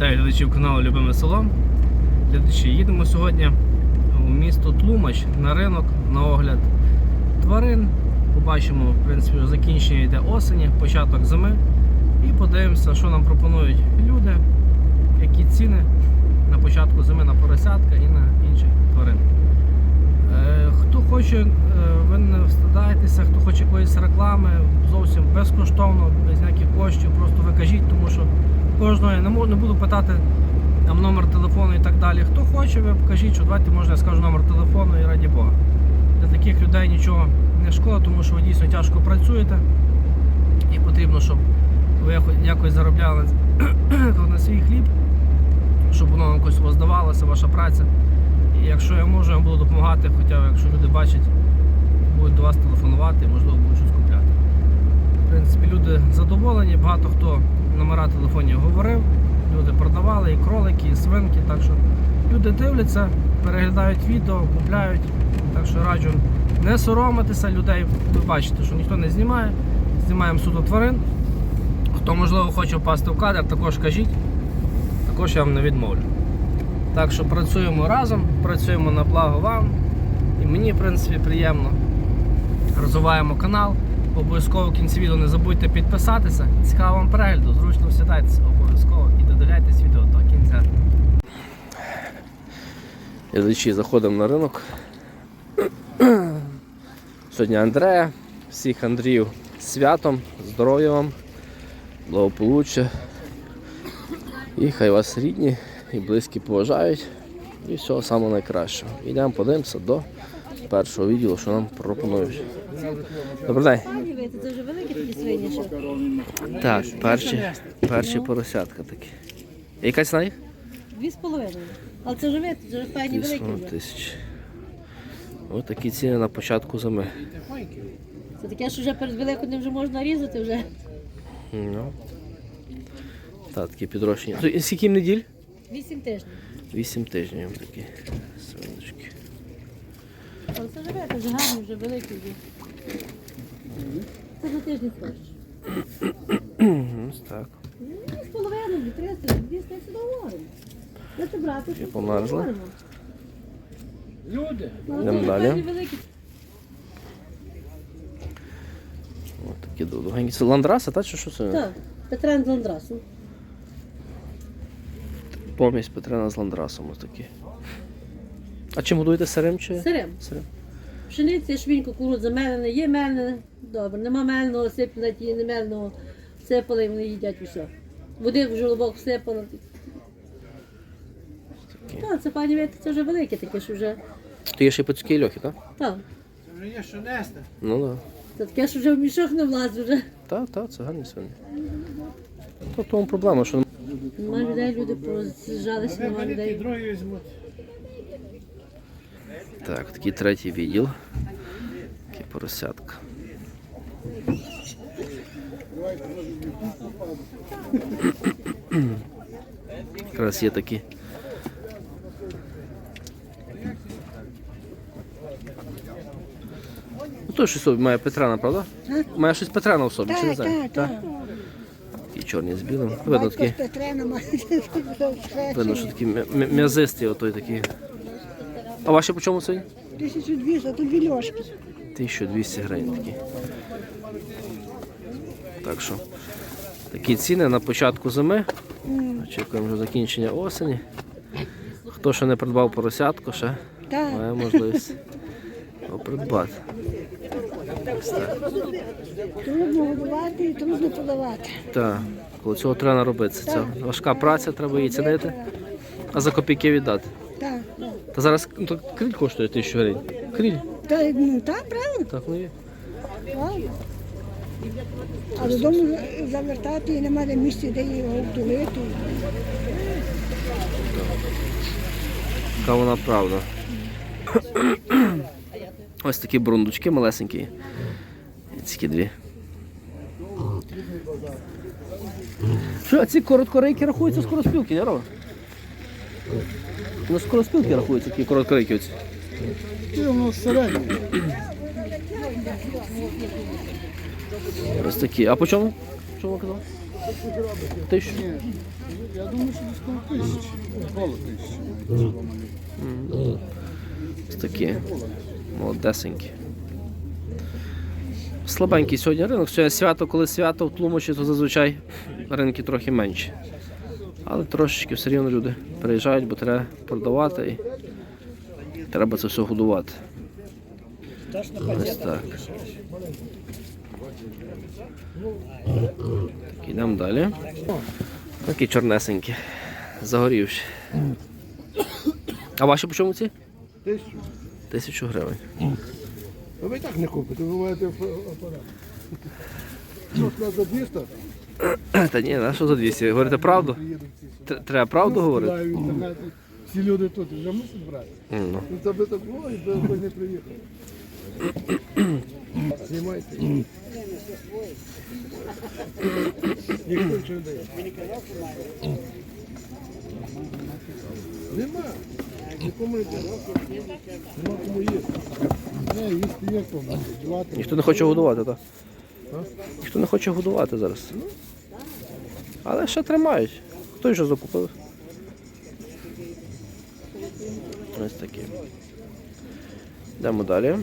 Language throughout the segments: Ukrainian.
Вітаю глядачів каналу Любиме село. Глядачі, їдемо сьогодні у місто Тлумач на ринок на огляд тварин. Побачимо, в принципі, закінчення йде осені, початок зими. І подивимося, що нам пропонують люди, які ціни на початку зими на поросятка і на інших тварин. Е, Хто хоче, е, ви не встидаєтеся, хто хоче якоїсь реклами, зовсім безкоштовно, без ніяких коштів, просто ви кажіть, тому що кожного я не, буду питати там номер телефону і так далі. Хто хоче, ви кажіть, що давайте можна я скажу номер телефону і раді Бога. Для таких людей нічого не шкода, тому що ви дійсно тяжко працюєте і потрібно, щоб ви якось заробляли на свій хліб, щоб воно якось у вас здавалося, ваша праця. І якщо я можу, я вам буду допомагати, хоча якщо люди бачать, будуть до вас телефонувати можливо будуть щось купляти. В принципі, люди задоволені, багато хто номера телефонів говорив, люди продавали і кролики, і свинки. Так що люди дивляться, переглядають відео, купляють. Так що раджу не соромитися людей. Ви бачите, що ніхто не знімає. Знімаємо суто тварин. Хто можливо хоче впасти в кадр, також кажіть. Також я вам не відмовлю. Так що працюємо разом, працюємо на благо вам. І мені, в принципі, приємно. Розвиваємо канал. Обов'язково в кінці відео не забудьте підписатися. Цікаво вам перегляду, зручно всідайтеся обов'язково і додивляйтесь відео до кінця. Глядачі, заходимо на ринок. Сьогодні Андрея. Всіх Андріїв святом, здоров'я вам, благополуччя. І хай вас рідні і близькі поважають. І всього самого найкращого. Йдемо подивимося до першого відділу, що нам пропонують. Добрий день. Це вже великі такі свині, Так, перші, перші поросятка такі. Яка ціна їх? дві з половиною. Але це вже ви, це вже пані великі тисяч. Ось такі ціни на початку зими. Це таке, що вже перед великоднем вже можна різати вже. Ну. Так, такі і Скільки їм неділь? Вісім тижнів. 8 тижнів такі. Але це вже вже гарні, вже великі вже. Це на тиждень краще. Ось так. Дві з половиною, дві триста, дві з сюди говоримо. Де це брати? Ще померзли? Люди. Йдемо далі. Ось такі довгенькі. Це ландраса, так? Чи що це? Так, Петрен з Ландрасом. Помість Петрина з ландрасом ось такі. А чим годуєте сирим чи? Сирем. Сирим. Пшениця, швінь, кукурудза мелене, є мелене, добре, нема меленого, сипли ті не меленого, сипали вони їдять усе. Води в жолобок всипало. Такі. Так, це пані Віта, це вже велике таке, що вже. То є ще й пацюки льохи, так? Так. Це Вже є що нести. Ну так. Це таке, що вже в мішок не влазить вже. Так, так, це гарні свині. То в тому проблема, що Нема людей, люди пороз'їжджалися, нема людей. другі візьмуть. Так, такий третій відділ. Такі поросятка. Якраз є такі. Ну, то щось собі має Петрана, правда? Має щось Петрана в собі, чи не знаю? Так, так. Такі чорні з білим. Видно такі. Видно, що такі м'я- м'я- м'язисті, отой такі. А ваші по чому сьогодні? 1200, а тут дві льошки. 1200 гривень такі. Так що такі ціни на початку зими. Очікуємо вже закінчення осені. Хто ще не придбав поросятку, ще Так. має можливість його придбати. Трудно годувати і трудно подавати. Так, коли цього треба наробитися. Це важка праця, треба її цінити, а за копійки віддати. Так, так. Та зараз ну, то криль коштує 1000 гривень. Криль. Та, ну, так, правильно, Так, ну є. правильно. А додому завертати і немає місця, де його втулити. Така вона правда. Ось такі бурундучки малесенькі. Ці дві. Що, а ці короткорейки рахуються скороспілки, не Рома? Ну, скороспілки рахуються, такі короткорейки оці. Воно середнє. Ось такі. А по чому? Що ви казали? Тисячу. Я думаю, що десь коло тисячі. Коло тисячі. Ось такі. Молодесенькі. Слабенький сьогодні ринок. Сьогодні свято, коли свято в Тлумачі, то зазвичай ринки трохи менші. Але трошечки все рівно люди приїжджають, бо треба продавати і треба це все годувати. Ось так. Так, Йдемо далі. Такі чорнесенькі, загорівші. А ваші по чому ці? Тисячу. Тисячу гривень. Ви і так не купите, ви маєте апарат. За 200? Та ні, на що за 200? Говорите правду? Тр- Треба правду говорити? Скидають в. Всі люди тут вже мусять брати. Ну. Ну це би так було, і би би не приїхали. Знімайте. Ніхто нічого не дає. Нема. Нікому не дає. Нема кому їсти. Не, їсти є кому. Ніхто не хоче годувати, так? Ніхто не хоче годувати зараз. Але ще тримають. Хто вже закупив? Ось такі. Йдемо далі.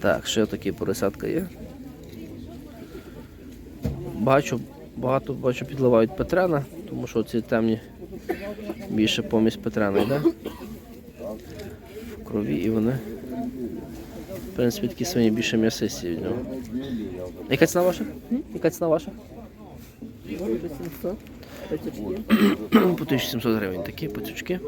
Так, ще такі поросятка є. Бачу, багато бачу підливають Петрена, тому що ці темні більше помість Петрена йде. В крові і вони. В принципі, такі свині більше м'ясисті від нього. Яка ціна ваша? Яка ціна ваша? По 1700 гривень такі пацючки.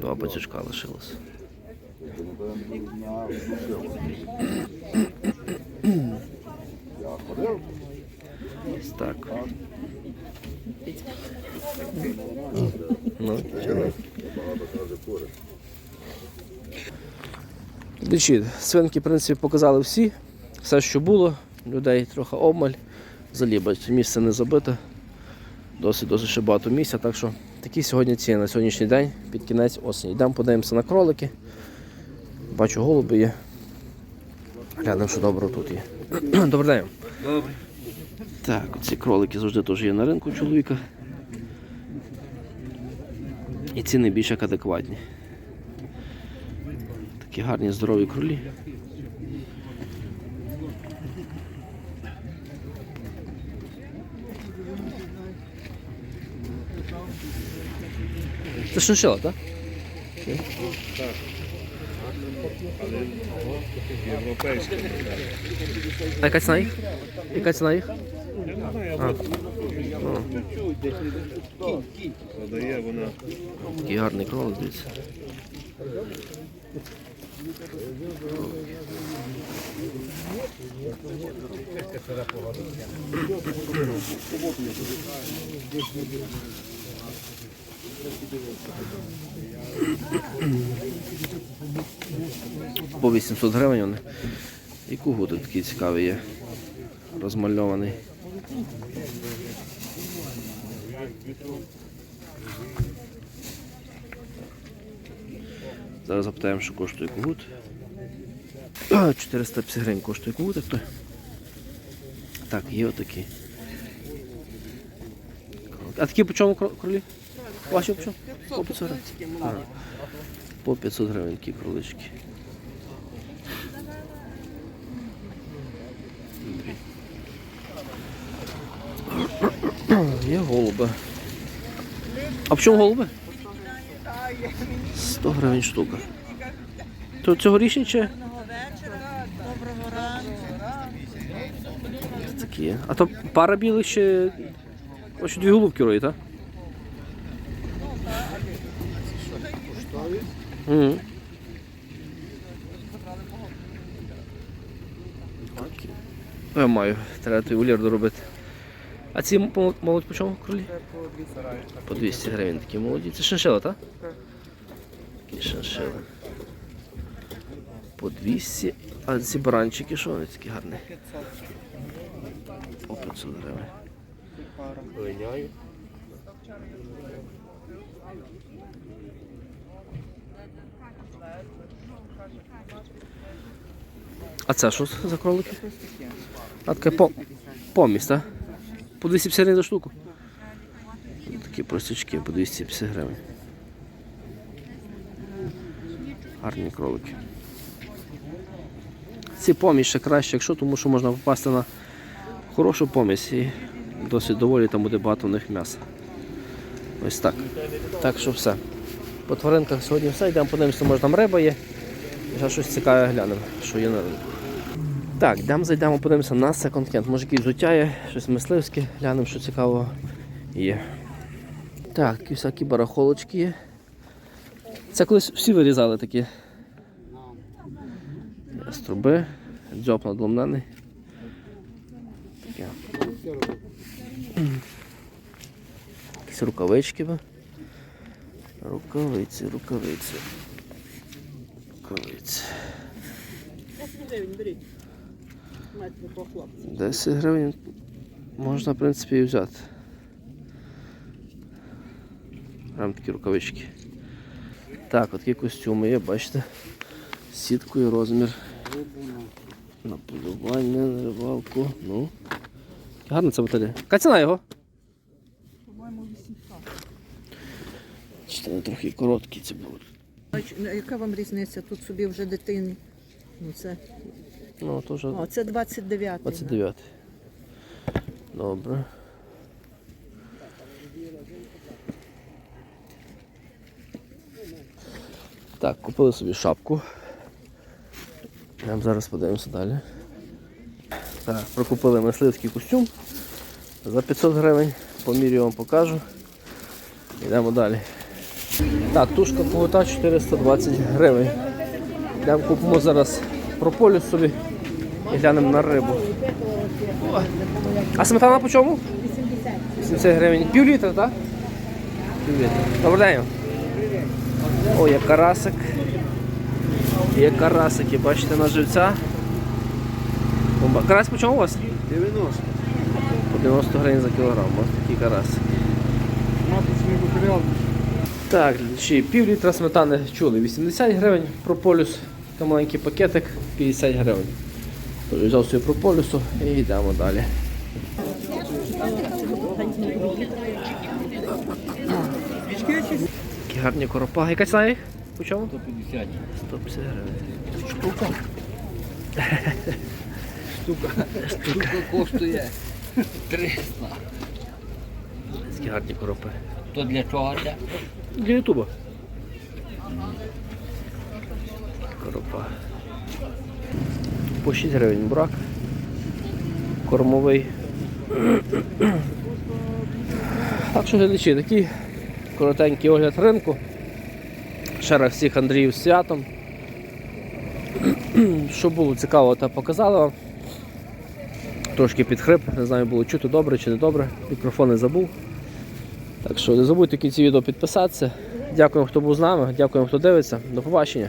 Два пацючка лишилось. Так. Ну, Дичі, свинки, в принципі, показали всі. Все, що було, людей трохи обмаль. Залібать. Місце не забите. Досить досить ще багато місця. Так що такі сьогодні ціни на сьогоднішній день під кінець осені. Йдемо подивимося на кролики. Бачу, голуби є. Глянемо, що добре тут є. Добрий день. Добре. Так, ці кролики завжди теж є на ринку чоловіка. І ціни більш як адекватні. Такі гарні здорові кролі. Це шиншила, так? Європейська. А яка ціна їх? Яка ціна їх? Продає вона. Такий гарний кролик, дивіться. По 800 гривень вони. І кугути такий цікавий є. Розмальований. Зараз запитаємо, що коштує кугут. 450 гривень коштує кугут, як то. Так, є отакі. А такі по чому кро- кролі? Ваші по чому? По 500 гривень. По 500 гривень такі кролички. Є голуби. А в чому голуби? 100 гривень штука. То цьогорічні чи? Такі є. А то пара білих ще. Ось дві голубки роють, так? Угу. Я маю, треба той улір доробити. А ці молодь по чому кролі? По 200 гривень такі молоді. Це шиншила, так? Такі шиншили. По 200. А ці баранчики, що вони такі гарні? По 500 гривень. А це що за кролики? А таке по... помість, так? По 250 гривень за штуку. Такі простячки по 250 гривень. Гарні кролики. Ці помість ще краще, якщо, тому що можна попасти на хорошу помість і досить доволі там буде багато в них м'яса. Ось так. Так що все. По тваринках сьогодні все. Йдемо подивимося, може там риба є. Ще щось цікаве глянемо, що є на ринку. Так, йдемо, зайдемо, подивимося на секонд-хенд. Може якісь взуття щось мисливське, глянемо, що цікавого є. Так, такі всякі барахолочки є. Це колись всі вирізали такі. Струби, дзьоб надломлений. Таке. Якісь рукавички. би. Рукавиці, рукавиці. Рукавиці. 10 гривень можна, в принципі, і взяти. Прям такі рукавички. Так, такі костюми є, бачите. Сіткою розмір. На полювання, на рибалку. Ну. Гарна ця батарея. Яка ціна його? По-моєму, 800. трохи короткі ці будуть. Яка вам різниця? Тут собі вже дитині. Ну, це, Ну, то вже о, це 29. 29. Добре. Так, купили собі шапку. Зараз подивимося далі. Так, прокупили мисливський костюм за 500 гривень. Помірю вам покажу. Йдемо далі. Так, тушка повита 420 гривень. Йдемо купимо зараз прополіс собі і глянемо на рибу. О, А сметана по чому? 80. 80 гривень. Пів літра, так? Пів літра. Добрий день. О, є карасик. Є карасики, бачите, на живця. Бомба. Карась по чому у вас? 90. По 90 гривень за кілограм. Ось такий карасик. Так, ще пів літра сметани чули 80 гривень, прополюс, та маленький пакетик 50 гривень. Взяв собі прополюсу і йдемо далі. Такі гарні коропаги. Яка ціна їх? По чому? 150. 150 гривень. Штука. Штука Штука коштує 300. Такі гарні коропи. То для чого? Для? Для ютуба. Коропа. По 6 гривень брак. Кормовий. Так що глядачі, такий коротенький огляд ринку. Ще раз всіх Андріїв з святом. Що було цікаво, та показали вам. Трошки підхрип, не знаю, було чути добре чи не добре. Мікрофон не забув. Так що не забудьте кінці відео підписатися. Дякуємо, хто був з нами, дякуємо, хто дивиться. До побачення.